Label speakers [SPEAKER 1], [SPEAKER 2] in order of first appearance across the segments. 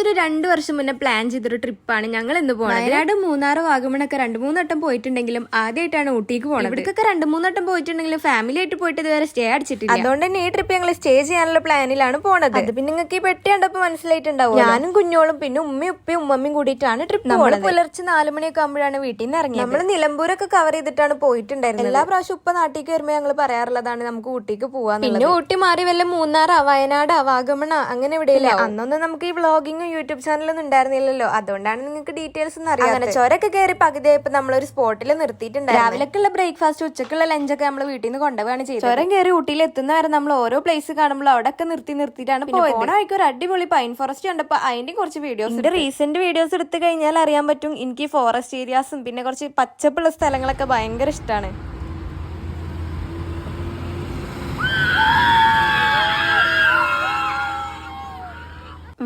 [SPEAKER 1] ഏകദേശം ഒരു രണ്ട് വർഷം മുന്നേ പ്ലാൻ ചെയ്തൊരു ട്രിപ്പാണ് ഞങ്ങൾ ഇന്ന് പോകുന്നത് വയനാട് മൂന്നാർ വാഗമണൊക്കെ രണ്ട് മൂന്നട്ടം പോയിട്ടുണ്ടെങ്കിലും ആദ്യമായിട്ടാണ് ഊട്ടിക്ക് പോകുന്നത് ഇവിടേക്കൊക്കെ രണ്ട് മൂന്നട്ടം പോയിട്ടുണ്ടെങ്കിലും ഫാമിലി ആയിട്ട് പോയിട്ട് ഇതുവരെ സ്റ്റേ അടിച്ചിട്ടില്ല
[SPEAKER 2] അതുകൊണ്ട് തന്നെ ഈ ട്രിപ്പ് ഞങ്ങൾ സ്റ്റേ ചെയ്യാനുള്ള പ്ലാനിലാണ് പോണത്. അത് പിന്നെ നിങ്ങൾക്ക് ഈ പെട്ടി കണ്ടപ്പോ മനസ്സിലായിട്ടുണ്ടാവും ഞാനും കുഞ്ഞോളും പിന്നെ ഉമ്മയും ഉപ്പയും ഉമ്മമ്മയും കൂടിയിട്ടാണ് ട്രിപ്പ് നമ്മൾ പുലർച്ചെ നാല് മണിയൊക്കെ ആകുമ്പോഴാണ് വീട്ടിൽ നിന്ന് ഇറങ്ങിയത്. നമ്മൾ നിലമ്പൂരൊക്കെ കവർ ചെയ്തിട്ടാണ് പോയിട്ടുണ്ടായിരുന്നത്. എല്ലാ പ്രാവശ്യം ഉപ്പ നാട്ടിലേക്ക് വരുമ്പോൾ ഞങ്ങൾ പറയാറുള്ളതാണ് നമുക്ക് ഊട്ടിക്ക് പോവാൻ പിന്നെ ഊട്ടി മാറി വല്ല മൂന്നാറാ വയനാടാ വാഗമണ അങ്ങനെ എവിടെയില്ല അന്നൊന്നും നമുക്ക് ഈ വ്ളോഗിങ്ങും യൂട്യൂബ് ചാനലൊന്നും ഉണ്ടായിരുന്നില്ലല്ലോ. അതുകൊണ്ടാണ് നിങ്ങൾക്ക് ഡീറ്റെയിൽസ് ഒന്നും അറിയാം അങ്ങനെ ചോരൊക്കെ കയറി പകുതിയായപ്പോ നമ്മളൊരു സ്പോട്ടിൽ നിർത്തിയിട്ടുണ്ട് രാവിലേക്കുള്ള ബ്രേക്ക്ഫാസ്റ്റ് ഉച്ചക്കുള്ള ലഞ്ചൊക്കെ നമ്മൾ വീട്ടിൽ നിന്ന് കൊണ്ടുപോവാണ് ചെയ്തത്. ചുരം കയറി ഊട്ടിയിൽ എത്തുന്ന വരെ നമ്മൾ ഓരോ പ്ലേസ് കാണുമ്പോൾ അവിടെ ഒക്കെ നിർത്തി നിർത്തിയിട്ടാണ് പോയത്. പോണ ഒരു അടിപൊളി പൈൻ ഫോറസ്റ്റ് കണ്ടപ്പോ അതിന്റെ കുറച്ച് വീഡിയോസ് ഉണ്ട് റീസെന്റ് വീഡിയോസ് എടുത്തു കഴിഞ്ഞാൽ അറിയാൻ പറ്റും എനിക്ക് ഫോറസ്റ്റ് ഏരിയാസും പിന്നെ കുറച്ച് പച്ചപ്പുള്ള സ്ഥലങ്ങളൊക്കെ ഭയങ്കര ഇഷ്ടമാണ്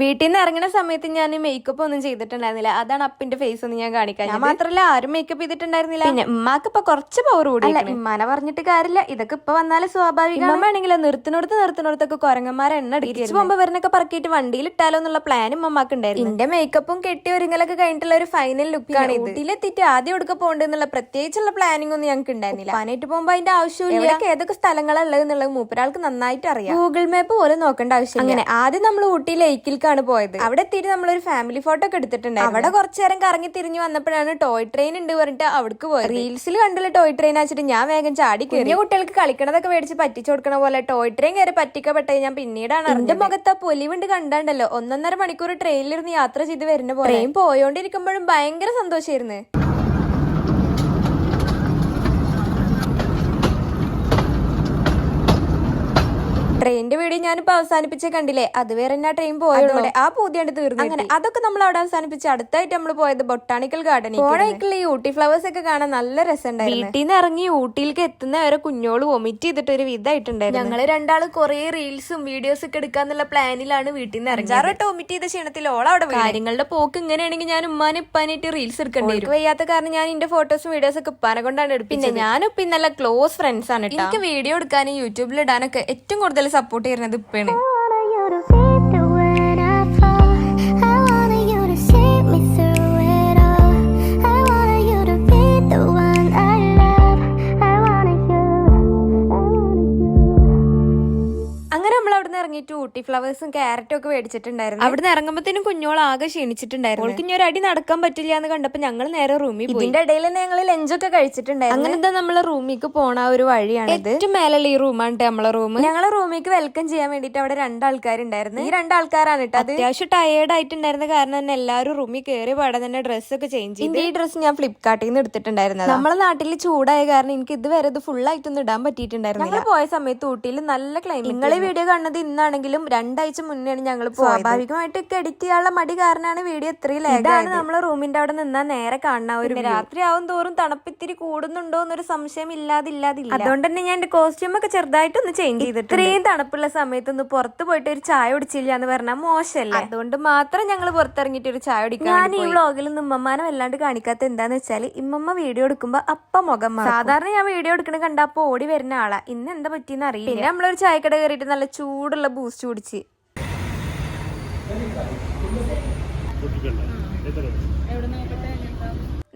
[SPEAKER 2] വീട്ടിൽ നിന്ന് ഇറങ്ങുന്ന സമയത്ത് ഞാൻ മേക്കപ്പ് ഒന്നും ചെയ്തിട്ടുണ്ടായിരുന്നില്ല. അതാണ് അപ്പിന്റെ ഫേസ് ഒന്നും ഞാൻ കാണിക്കാൻ ഞാൻ മാത്രല്ല ആരും മേക്കപ്പ് ചെയ്തിട്ടുണ്ടായിരുന്നില്ല. പിന്നെ ഉമ്മാക്ക് ഇപ്പൊ കുറച്ച് പവർ കൂടി ഉമ്മാനെ പറഞ്ഞിട്ട് കാര്യമില്ല ഇതൊക്കെ ഇപ്പൊ വന്നാലും സ്വാഭാവികം ഉമ്മയാണെങ്കിലോ നിർത്തിനോടത്ത് നിർത്തിനോടത്തൊക്കെ കുരങ്ങന്മാരെ എണ്ണ അടിക്കും പോകുമ്പോ വരുന്നൊക്കെ പറക്കിയിട്ട് വണ്ടിയിൽ ഇട്ടാലോ എന്നുള്ള പ്ലാനും ഉമ്മാക്ക് ഉണ്ടായിരുന്നു. എന്റെ മേക്കപ്പും കെട്ടി ഒരുങ്ങലൊക്കെ കഴിഞ്ഞിട്ടുള്ള ഒരു ഫൈനൽ ലുക്കാണ് ഇത് ഊട്ടിയിലെത്തിയിട്ട് ആദ്യം എടുക്ക പോകണ്ടെന്നുള്ള പ്രത്യേകിച്ചുള്ള പ്ലാനിംഗ് ഒന്നും ഞങ്ങൾക്ക് ഉണ്ടായിരുന്നില്ല. പാനായിട്ട് പോകുമ്പോ അതിന്റെ ആവശ്യമില്ല. ഏതൊക്കെ സ്ഥലങ്ങളുള്ളത് എന്നുള്ളത് മൂപ്പരാൾക്ക് നന്നായിട്ട് അറിയാം. ഗൂഗിൾ മാപ്പ് പോലും നോക്കേണ്ട ആവശ്യം അങ്ങനെ ആദ്യം നമ്മൾ ഊട്ടി ലേക്കിലേക്കാണ് പോയത്. അവിടെ എത്തിയിട്ട് നമ്മളൊരു ഫാമിലി ഫോട്ടോ ഒക്കെ എടുത്തിട്ടുണ്ട് അവിടെ കുറച്ചു നേരം കറങ്ങി തിരിഞ്ഞു വന്നപ്പോഴാണ് ടോയ് ട്രെയിൻ ഉണ്ട് പറഞ്ഞിട്ട് അവിടേക്ക് പോയത്. റീൽസിൽ കണ്ടുള്ള ടോയ് ട്രെയിൻ വെച്ചിട്ട് ഞാൻ വേഗം ചാടി കയറി കുട്ടികൾക്ക് കളിക്കണതൊക്കെ മേടിച്ച് പറ്റിച്ചു കൊടുക്കണ പോലെ ടോയ് ട്രെയിൻ കയറി പറ്റിക്കപ്പെട്ടത് ഞാൻ പിന്നീടാണ് എന്റെ മുഖത്ത് ആ പൊലിവുണ്ട് കണ്ടാണ്ടല്ലോ. ഒന്നൊന്നര മണിക്കൂർ ട്രെയിനിലിരുന്ന് യാത്ര ചെയ്ത് വരുന്ന പോലെ. ട്രെയിൻ പോയോണ്ടിരിക്കുമ്പോഴും ഭയങ്കര സന്തോഷമായിരുന്നു ട്രെയിനിന്റെ വീഡിയോ ഞാനിപ്പോ അവസാനിപ്പിച്ചേ കണ്ടില്ലേ? അതുവരെ വേറെ ആ ട്രെയിൻ പോയതോടെ ആ പൂതിയാണ്ട് തീർന്നു അങ്ങനെ അതൊക്കെ നമ്മൾ അവിടെ അവസാനിപ്പിച്ച് അടുത്തായിട്ട് നമ്മൾ പോയത് ബൊട്ടാണിക്കൽ ഗാർഡനിൽ പോണേക്കുള്ള ഈ ഊട്ടി ഫ്ലവേഴ്സ് ഒക്കെ കാണാൻ നല്ല രസമുണ്ടായിരുന്നു. വീട്ടിൽ നിന്ന് ഇറങ്ങി ഊട്ടിയിലേക്ക് എത്തുന്ന വരെ കുഞ്ഞോൾ വൊമിറ്റ് ചെയ്തിട്ട് ഒരു വിധമായിട്ടുണ്ടായിരുന്നു. ഞങ്ങൾ രണ്ടാൾ കുറെ റീൽസും വീഡിയോസ് ഒക്കെ എടുക്കാന്നുള്ള പ്ലാനിലാണ് വീട്ടിൽ നിന്ന് ഇറങ്ങി അഞ്ചാറോട്ട് വൊമിറ്റ് ചെയ്ത ക്ഷീണത്തിൽ ഓൾ അവിടെ കാര്യങ്ങളുടെ പോക്ക് ഇങ്ങനെയാണെങ്കിൽ ഞാൻ ഉമ്മാനെ ഉപ്പാനായിട്ട് റീൽസ് എടുക്കേണ്ടി വരും. വയ്യാത്ത കാരണം ഞാൻ എന്റെ ഫോട്ടോസും വീഡിയോസ് ഒക്കെ ഉപ്പാനെ കൊണ്ടാണ് എടുപ്പിച്ചത്. പിന്നെ ഞാനും ഇപ്പം നല്ല ക്ലോസ് ഫ്രണ്ട്സ് ആണ്. എനിക്ക് വീഡിയോ എടുക്കാനും യൂട്യൂബിൽ ഇടാനൊക്കെ ഏറ്റവും കൂടുതൽ സപ്പോർട്ട് ചെയ്യുന്നത് ഉപ്പയാണ് ഊട്ടി ഫ്ലവേഴ്സും ക്യാരറ്റും ഒക്കെ മേടിച്ചിട്ടുണ്ടായിരുന്നു. അവിടെ നിന്ന് ഇറങ്ങുമ്പോഴത്തേനും കുഞ്ഞോൾ ആകെ ക്ഷീണിച്ചിട്ടുണ്ടായിരുന്നു. അവൾക്ക് ഇനി ഒരു അടി നടക്കാൻ പറ്റില്ല എന്ന് കണ്ടപ്പോ ഞങ്ങൾ നേരെ റൂമിൽ പോയി. ഇതിന്റെ ഇടയിൽ തന്നെ ഞങ്ങൾ ലഞ്ചൊക്കെ കഴിച്ചിട്ടുണ്ടായിരുന്നു. അങ്ങനെ എന്താ നമ്മളെ റൂമിലേക്ക് പോണ ഒരു വഴിയാണ് ഏറ്റവും മേലെ ഈ റൂമാണ് നമ്മളെ റൂം? ഞങ്ങളെ റൂമിലേക്ക് വെൽക്കം ചെയ്യാൻ വേണ്ടിട്ട് അവിടെ രണ്ടാൾക്കാരുണ്ടായിരുന്നു. ഈ രണ്ടാൾക്കാരാണ് കേട്ടോ അത്യാവശ്യം ടയേർഡ് ആയിട്ടുണ്ടായിരുന്ന കാരണം തന്നെ എല്ലാവരും റൂമിൽ കയറി പാടെ തന്നെ ഡ്രസ്സൊക്കെ ചേഞ്ച് ചെയ്തു. ഈ ഡ്രസ്സ് ഞാൻ ഫ്ലിപ്കാർട്ടിൽ നിന്ന് എടുത്തിട്ടുണ്ടായിരുന്നത്. നമ്മളെ നാട്ടിൽ ചൂടായ കാരണം എനിക്ക് ഇതുവരെ ഇത് ഫുൾ ആയിട്ടൊന്നും ഇടാൻ പറ്റിയിട്ടുണ്ടായിരുന്നു ഞങ്ങൾ പോയ സമയത്ത് ഊട്ടിയിൽ നല്ല ക്ലൈമറ്റ് നിങ്ങൾ ഈ വീഡിയോ കാണുന്നത് ഇന്നാണെങ്കിലും രണ്ടാഴ്ച മുന്നെയാണ് ഞങ്ങൾ സ്വാഭാവികമായിട്ട് എഡിറ്റ് ചെയ്യാനുള്ള മടി കാരണമാണ് വീഡിയോ ഇത്രയും ലേഖാണ് നമ്മളെ റൂമിന്റെ അവിടെ നിന്നാൽ നേരെ കാണുന്ന ഒരു രാത്രി ആവും തോറും തണുപ്പിത്തിരി കൂടുന്നുണ്ടോ എന്നൊരു സംശയം ഇല്ലാതില്ലാതില്ല അതുകൊണ്ട് തന്നെ ഞാൻ എന്റെ കോസ്റ്റ്യൂം ഒക്കെ ചെറുതായിട്ട് ഒന്ന് ചേഞ്ച് ചെയ്തിട്ട് ഇത്രയും തണുപ്പുള്ള സമയത്ത് ഒന്ന് പുറത്ത് പോയിട്ട് ഒരു ചായ കുടിച്ചില്ല എന്ന് പറഞ്ഞാൽ മോശമല്ലേ അതുകൊണ്ട് മാത്രം ഞങ്ങൾ പുറത്തിറങ്ങിയിട്ട് ഒരു ചായ കുടിക്കാൻ ഞാൻ ഈ വ്ളോഗിൽ നിന്ന് ഉമ്മമാനെ വല്ലാണ്ട് കാണിക്കാത്ത എന്താന്ന് വെച്ചാൽ ഇമ്മമ്മ വീഡിയോ എടുക്കുമ്പോ അപ്പ മുഖം സാധാരണ ഞാൻ വീഡിയോ എടുക്കണ കണ്ടപ്പോ ഓടി വരുന്ന ആളാ. ഇന്ന് എന്താ പറ്റിയെന്ന് അറിയില്ല. പിന്നെ നമ്മളൊരു ചായക്കട കയറിയിട്ട് നല്ല ചൂടുള്ള ബൂസ്റ്റ് കുടിച്ച്.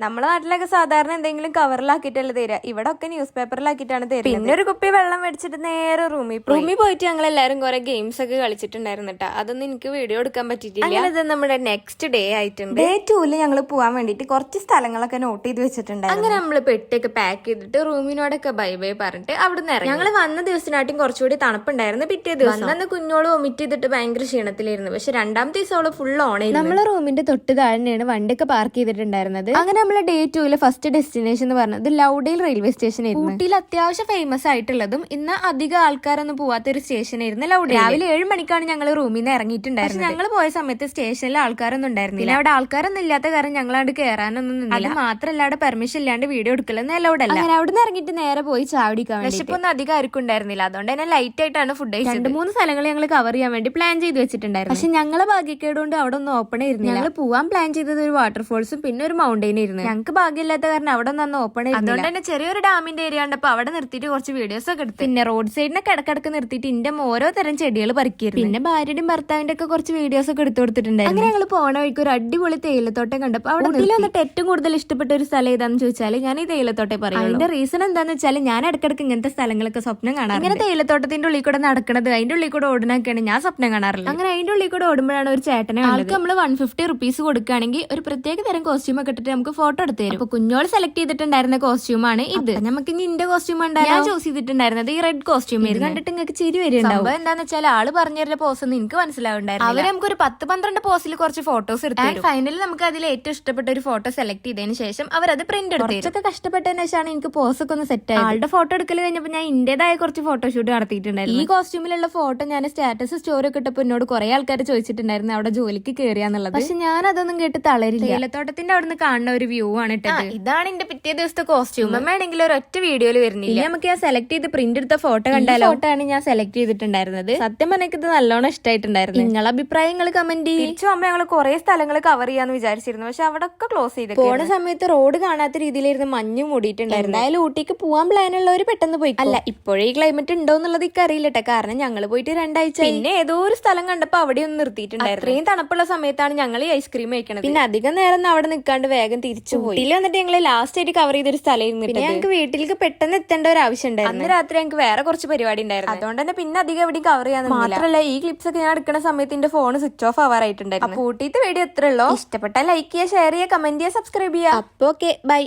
[SPEAKER 2] നമ്മളെ നാട്ടിലൊക്കെ സാധാരണ എന്തെങ്കിലും കവറിലാക്കിയിട്ടല്ലേ തരിക. ഇവിടെ ഒക്കെ ന്യൂസ് പേപ്പറിലാക്കിയിട്ടാണ് തരുന്നത്. പിന്നെ ഒരു കുപ്പി വെള്ളം മേടിച്ചിട്ട് നേരെ റൂമിൽ റൂമിൽ പോയിട്ട് ഞങ്ങൾ എല്ലാവരും കുറെ ഗെയിംസ് ഒക്കെ കളിച്ചിട്ടുണ്ടായിരുന്നു കേട്ടോ അതൊന്നും എനിക്ക് വീഡിയോ എടുക്കാൻ പറ്റിയിട്ടില്ല. അങ്ങനെ നമ്മുടെ നെക്സ്റ്റ് ഡേ ആയിട്ടുണ്ട്. ഡേ ടൂൽ ഞങ്ങൾ പോകാൻ വേണ്ടിട്ട് കുറച്ച് സ്ഥലങ്ങളൊക്കെ നോട്ട് ചെയ്ത് വെച്ചിട്ടുണ്ട് അങ്ങനെ നമ്മൾ പെട്ടൊക്കെ പാക്ക് ചെയ്തിട്ട് റൂമിനോടൊക്കെ ബൈ ബൈ പറഞ്ഞിട്ട് അവിടെ നിന്ന് ഇറങ്ങി. ഞങ്ങൾ വന്ന ദിവസത്തിനായിട്ടും കുറച്ചുകൂടി തണുപ്പുണ്ടായിരുന്നു പിറ്റേ ദിവസം. അന്ന് കുഞ്ഞോൾ ഒമിറ്റ് ചെയ്തിട്ട് ഭയങ്കര ക്ഷീണത്തിലായിരുന്നു. പക്ഷെ രണ്ടാമത്തെ ദിവസം അവൾ ഫുൾ ഓണായിരുന്നു നമ്മളെ റൂമിന്റെ തൊട്ട് താഴെയാണ് വണ്ടിയൊക്കെ പാർക്ക് ചെയ്തിട്ടുണ്ടായിരുന്നത്. അങ്ങനെ നമ്മളെ ഡേ ടൂയിലെ ഫസ്റ്റ് ഡെസ്റ്റിനേഷൻ എന്ന് പറഞ്ഞത് ലൗഡേൽ റെയിൽവേ സ്റ്റേഷൻ ആയിരുന്നു. ഊട്ടിയിൽ അത്യാവശ്യം ഫേമസ് ആയിട്ടുള്ളതും ഇന്ന് അധികം ആൾക്കാരൊന്നും പോവാത്ത ഒരു സ്റ്റേഷൻ ആയിരുന്നു ലൗഡേൽ. രാവിലെ ഏഴ് മണിക്കാണ് ഞങ്ങൾ റൂമിൽ നിന്ന് ഇറങ്ങിയിട്ടുണ്ടായിരുന്നത്. ഞങ്ങൾ പോയ സമയത്ത് സ്റ്റേഷനിൽ ആൾക്കാരൊന്നും ഉണ്ടായിരുന്നില്ല. അവിടെ ആൾക്കാരൊന്നും ഇല്ലാത്ത കാരണം ഞങ്ങൾ അവിടെ കയറാനൊന്നും നിന്നില്ല മാത്രമല്ല അവിടെ പെർമിഷൻ ഇല്ലാണ്ട് വീഡിയോ എടുക്കലൊന്നും അലൗഡ് അല്ല. അങ്ങനെ അവിടെ നിന്ന് ഇറങ്ങിയിട്ട് നേരെ പോയി ചാവടിക്കാൻ വിശപ്പൊന്നും അധികം ആർക്കും ഉണ്ടായിരുന്നില്ല. അതുകൊണ്ട് തന്നെ ലൈറ്റ് ആയിട്ടാണ് ഫുഡ് രണ്ട് മൂന്ന് സ്ഥലങ്ങൾ ഞങ്ങൾ കവർ ചെയ്യാൻ വേണ്ടി പ്ലാൻ ചെയ്ത് വെച്ചിട്ടുണ്ടായിരുന്നു. പക്ഷെ ഞങ്ങളെ ഭാഗ്യക്കേടുകൊണ്ട് അവിടെ ഒന്നും ഓപ്പൺ ആയിരുന്നു ഞങ്ങൾ പോവാൻ പ്ലാൻ ചെയ്തത് ഒരു വാട്ടർഫോൾസും പിന്നെ ഒരു മൗണ്ടൈനും ആയിരുന്നു. ഉണ്ടായിരുന്നു ഞങ്ങൾക്ക് ഭാഗ്യമില്ലാത്ത കാരണം അവിടെ നിന്ന് ഓപ്പൺ അതുകൊണ്ട് തന്നെ ചെറിയൊരു ഡാമിന്റെ ഏരിയ ഉണ്ടപ്പോ അവിടെ നിർത്തിയിട്ട് കുറച്ച് വീഡിയോസ് ഒക്കെ എടുത്തു. പിന്നെ റോഡ് സൈഡിനൊക്കെ ഇടക്കിടക്ക് നിർത്തിയിട്ട് ഇന്റെ ഓരോ തരം ചെടികൾ പറിക്കായിരുന്നു. പിന്നെ ഭാര്യയുടെയും ഭർത്താവിന്റെ ഒക്കെ കുറച്ച് വീഡിയോസ് ഒക്കെ എടുത്തു കൊടുത്തിട്ടുണ്ടായിരുന്നു. അങ്ങനെ ഞങ്ങൾ പോണ വഴിക്ക് ഒരു അടിപൊളി തേയിലത്തോട്ടം കണ്ടപ്പോ അവിടെ വന്നിട്ട് ഏറ്റവും കൂടുതൽ ഇഷ്ടപ്പെട്ട ഒരു സ്ഥലം ഏതാന്ന് ചോദിച്ചാൽ ഞാൻ ഈ തേയിലത്തോട്ടെ പറയും അതിന്റെ റീസൺ എന്താന്ന് വെച്ചാൽ ഞാൻ ഇടക്കിടക്ക് ഇങ്ങനത്തെ സ്ഥലങ്ങളൊക്കെ സ്വപ്നം കാണാം ഇങ്ങനെ തേയിലത്തോട്ടത്തിന്റെ ഉള്ളിൽ കൂടെ നടക്കണത് അതിന്റെ ഉള്ളിൽ കൂടെ ഓടുന്നൊക്കെയാണ് ഞാൻ സ്വപ്നം കാണാറില്ല അങ്ങനെ അതിന്റെ ഉള്ളിൽ കൂടെ ഓടുമ്പോഴാണ് ഒരു ചേട്ടനെ ആൾക്ക് നമ്മൾ വൺ ഫിഫ്റ്റി റുപ്പീസ് കൊടുക്കുകയാണെങ്കിൽ ഒരു പ്രത്യേക തരം കോസ്റ്റ്യൂം ഒക്കെ ഇട്ടിട്ട് നമുക്ക് ഫോട്ടോ എടുത്ത് തരും അപ്പൊ കുഞ്ഞോൾ സെലക്ട് ചെയ്തിട്ടുണ്ടായിരുന്ന കോസ്റ്റ്യൂമാണ് ഇത്. നമുക്ക് ഇനി ഇന്റെ കോസ്റ്റ്യൂം ഉണ്ടായിരുന്നു ഞാൻ ചൂസ് ചെയ്തിട്ടുണ്ടായിരുന്നത് ഈ റെഡ് കോസ്റ്റ്യൂം ഇത് കണ്ടിട്ട് നിങ്ങൾക്ക് ചിരി വരുന്നുണ്ടാവും. എന്താന്ന് വെച്ചാൽ ആൾ പറഞ്ഞു പോസ് ഒന്നും എനിക്ക് മനസ്സിലാവുണ്ടായിരുന്നു അവർ നമുക്ക് ഒരു പത്ത് പന്ത്രണ്ട് പോസിൽ കുറച്ച് ഫോട്ടോസ് എടുത്തു ഫൈനലി നമുക്ക് അതിൽ ഏറ്റവും ഇഷ്ടപ്പെട്ട ഒരു ഫോട്ടോ സെലക്ട് ചെയ്തതിന് ശേഷം അവർ അവരത് പ്രിന്റ് എടുത്തു കുറച്ചൊക്കെ കഷ്ടപ്പെട്ടതിന് ശേഷമാണ് എനിക്ക് പോസ് ഒക്കെ ഒന്ന് സെറ്റ് ആയത്. ആളുടെ ഫോട്ടോ എടുക്കൽ കഴിഞ്ഞപ്പോൾ ഞാൻ ഇന്റേതായ കുറച്ച് ഫോട്ടോ ഷൂട്ട് നടത്തിയിട്ടുണ്ടായിരുന്നു. ഈ കോസ്റ്റ്യൂമിലുള്ള ഫോട്ടോ ഞാൻ സ്റ്റാറ്റസ് സ്റ്റോറി ഒക്കെ ഇട്ടപ്പോൾ എന്നോട് കുറെ ആൾക്കാർ ചോദിച്ചിട്ടുണ്ടായിരുന്നു അവിടെ ജോലിക്ക് കയറിയാന്നുള്ളത് പക്ഷെ ഞാൻ അതൊന്നും കേട്ട് തളരില്ല. തേയിലത്തോട്ടത്തിന്റെ അവിടുന്ന് കാണുന്ന ഒരു വ്യൂ ആണ് ഇട്ടത്. ഇതാണ് എന്റെ പിറ്റേ ദിവസത്തെ കോസ്റ്റ്യൂം വേണമെങ്കിൽ ഒരു ഒറ്റ വീഡിയോയിൽ വരുന്നില്ല. നമുക്ക് ഞാൻ സെലക്ട് ചെയ്ത് പ്രിന്റ് എടുത്ത ഫോട്ടോ കണ്ടാലോ? ഫോട്ടോ ആണ് ഞാൻ സെലക്ട് ചെയ്തിട്ടുണ്ടായിരുന്നത്. സത്യം എനിക്ക് ഇത് നല്ലോണം ഇഷ്ടമായിട്ടുണ്ടായിരുന്നു നിങ്ങളെ അഭിപ്രായങ്ങൾ കമന്റ് തിരിച്ചു അമ്മ ഞങ്ങൾ കുറെ സ്ഥലങ്ങൾ കവർ ചെയ്യാന്ന് വിചാരിച്ചിരുന്നു. പക്ഷെ അവിടെ ഒക്കെ ക്ലോസ് ചെയ്ത് പോണ സമയത്ത് റോഡ് കാണാത്ത രീതിയിലായിരുന്നു മഞ്ഞ് മൂടിയിട്ടുണ്ടായിരുന്നു. എന്തായാലും ഊട്ടിക്ക് പോവാൻ പ്ലാൻ ഉള്ളവർ പെട്ടെന്ന് പോയി അല്ല ഇപ്പോഴേ ക്ലൈമറ്റ് ഉണ്ടോ എന്നുള്ളത് എനിക്ക് അറിയില്ലട്ടെ. കാരണം ഞങ്ങൾ പോയിട്ട് രണ്ടാഴ്ച പിന്നെ ഏതോ ഒരു സ്ഥലം കണ്ടപ്പോ അവിടെ ഒന്ന് നിർത്തിയിട്ടുണ്ടായിരുന്നു. അത്രയും തണുപ്പുള്ള സമയത്താണ് ഞങ്ങൾ ഈ ഐസ്ക്രീം കഴിക്കണത്. പിന്നെ അധികം നേരം അവിടെ നിൽക്കാണ്ട് വേഗം തിരിച്ചു പോയി. വന്നിട്ട് ഞങ്ങൾ ലാസ്റ്റ് ആയിട്ട് കവർ ചെയ്തൊരു സ്ഥലം പിന്നെ ഞങ്ങൾക്ക് വീട്ടിലേക്ക് പെട്ടെന്ന് എത്തേണ്ട ഒരു ആവശ്യം ഉണ്ടായിരുന്നു. അന്ന് രാത്രി ഞങ്ങൾക്ക് വേറെ കുറച്ച് പരിപാടി ഉണ്ടായിരുന്നു. അതുകൊണ്ട് തന്നെ പിന്നെ അധികം എവിടെയും കവർ ചെയ്യാൻ മാത്രമല്ല ഈ ക്ലിപ്സ് ഒക്കെ ഞാൻ എടുക്കുന്ന സമയത്ത് എന്റെ ഫോൺ സ്വിച്ച് ഓഫ് ആവാറായിട്ടുണ്ടായിരുന്നു. കൂട്ടിയിട്ട് വീഡിയോ എത്ര ഉള്ളോ. ഇഷ്ടപ്പെട്ട ലൈക്ക് ചെയ്യുക ഷെയർ ചെയ്യുക കമന്റ് ചെയ്യുക സബ്സ്ക്രൈബ് ചെയ്യുക. അപ്പൊ ഓക്കെ ബൈ